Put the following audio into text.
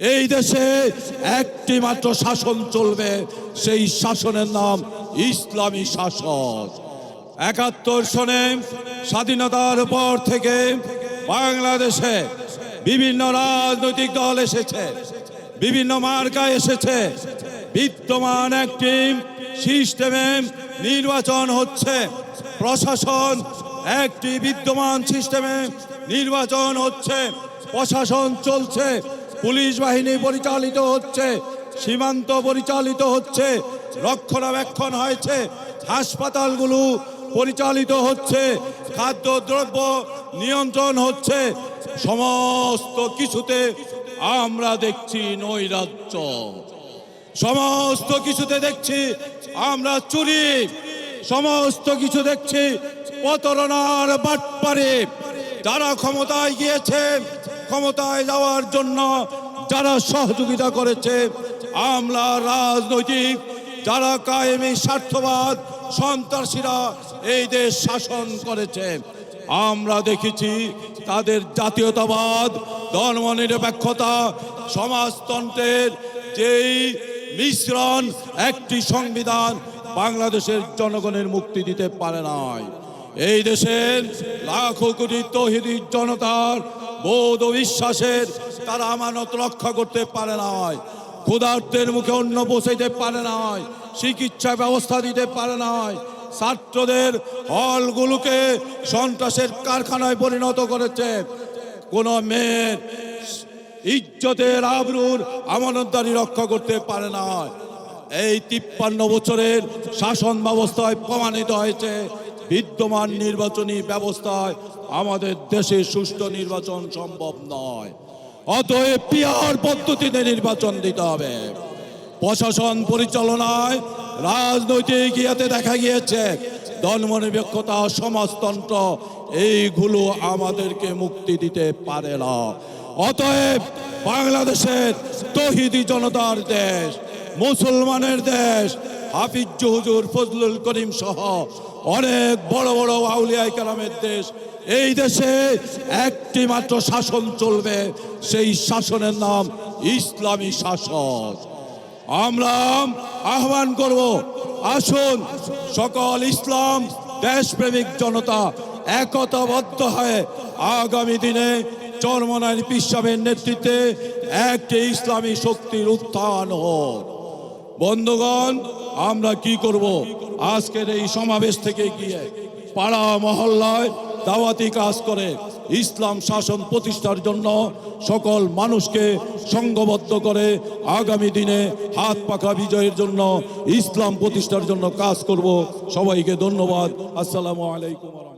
এই দেশে একটি মাত্র শাসন চলবে, সেই শাসনের নাম ইসলামী শাসন। একাত্তর সনে স্বাধীনতার পর থেকে বাংলাদেশে বিভিন্ন রাজনৈতিক দল এসেছে, বিভিন্ন মার্কা এসেছে। বিদ্যমান একটি সিস্টেমে নির্বাচন হচ্ছে, প্রশাসন একটি বিদ্যমান সিস্টেমে নির্বাচন হচ্ছে, প্রশাসন চলছে। পুলিশ বাহিনী পরিচালিত হচ্ছে, সীমান্ত পরিচালিত হচ্ছে, রক্ষণাবেক্ষণ হয়েছে, হাসপাতালগুলো পরিচালিত হচ্ছে, খাদ্যদ্রব্য নিয়ন্ত্রণ হচ্ছে, সমস্ত কিছুতে আমরা দেখছি নৈরাজ্য। সমস্ত কিছুতে দেখছি আমরা চুরি। সমস্ত কিছু দেখছি প্রতারণার বাটপারে। যারা ক্ষমতায় গিয়েছে ক্ষমতায় যাওয়ার জন্য যারা সহযোগিতা করেছে আমরা রাজনৈতিক, যারা কায়েমি, স্বার্থবাদ, সন্ত্রাসীরা এই দেশ শাসন করেছে। আমরা দেখেছি তাদের জাতীয়তাবাদ, ধর্মনিরপেক্ষতা, সমাজতন্ত্রের যেই মিশ্রণ, একটি সংবিধান বাংলাদেশের জনগণের মুক্তি দিতে পারে নাই। এই দেশের লাখো কোটি তহিদি জনতার বোধ বিশ্বাসের, তারা আমানত রক্ষা করতে পারে না হয়। ক্ষুধার্তের মুখে অন্ন পৌঁছাইতে পারে না হয়। চিকিৎসা ব্যবস্থা দিতে পারে না হয়। ছাত্রদের হলগুলোকে সন্ত্রাসের কারখানায় পরিণত করেছে। কোন মেয়ের ইজ্জতের আবরুর আমানতদারি রক্ষা করতে পারে না এই তিপ্পান্ন বছরের শাসন ব্যবস্থায় প্রমাণিত হয়েছে বিদ্যমান নির্বাচনী ব্যবস্থায় আমাদের দেশে সুষ্ঠু নির্বাচন সম্ভব নয়। অতএব পিয়ার পদ্ধতিতে নির্বাচন দিতে হবে। প্রশাসন পরিচালনায় রাজনৈতিক ইয়াতে দেখা গিয়েছে, ধর্মনিরপেক্ষতা সমাজতন্ত্র, এইগুলো আমাদেরকে মুক্তি দিতে পারে না। অতএব বাংলাদেশের তহিদি জনতার দেশ, মুসলমানের দেশ হাফিজ হুজুর ফজলুল করিম সহ অনেক বড় বড় আউলিয়াই কালামের দেশ। এই দেশে একটি মাত্র শাসন চলবে, সেই শাসনের নাম ইসলামী শাসন। আমরা আহ্বান করব, আসুন সকল ইসলাম দেশপ্রেমিক জনতা একতাবদ্ধ হয়ে আগামী দিনে চরমনায় পিসাবের নেতৃত্বে একটি ইসলামী শক্তির উত্থান হোক। বন্ধুগণ আমরা কি করব? আজকের এই সমাবেশ থেকে গিয়ে পাড়া মহল্লায় দাওয়াতি কাজ করে ইসলাম শাসন প্রতিষ্ঠার জন্য সকল মানুষকে সংঘবদ্ধ করে আগামী দিনে হাত পাখা বিজয়ের জন্য, ইসলাম প্রতিষ্ঠার জন্য কাজ করব। সবাইকে ধন্যবাদ। আসসালামু আলাইকুম